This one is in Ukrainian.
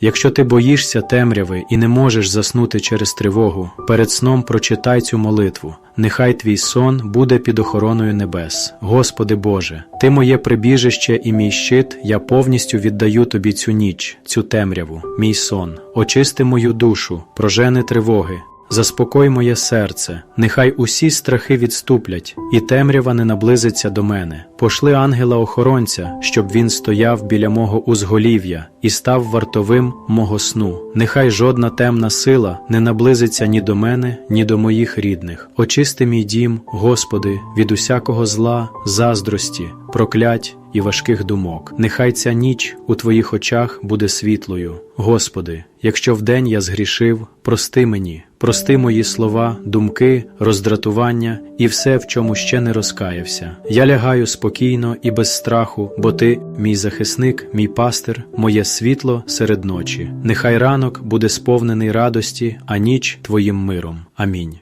Якщо ти боїшся темряви і не можеш заснути через тривогу, перед сном прочитай цю молитву. Нехай твій сон буде під охороною небес. Господи Боже, Ти моє прибіжище і мій щит, я повністю віддаю Тобі цю ніч, цю темряву, мій сон. Очисти мою душу, прожени тривоги. Заспокой моє серце, нехай усі страхи відступлять, і темрява не наблизиться до мене. Пошли ангела-охоронця, щоб він стояв біля мого узголів'я і став вартовим мого сну. Нехай жодна темна сила не наблизиться ні до мене, ні до моїх рідних. Очисти мій дім, Господи, від усякого зла, заздрості, проклять і важких думок. Нехай ця ніч у Твоїх очах буде світлою. Господи, якщо вдень я згрішив, прости мені, прости мої слова, думки, роздратування і все, в чому ще не розкаявся. Я лягаю спокійно і без страху, бо Ти, мій захисник, мій пастир, моє світло серед ночі. Нехай ранок буде сповнений радості, а ніч Твоїм миром. Амінь.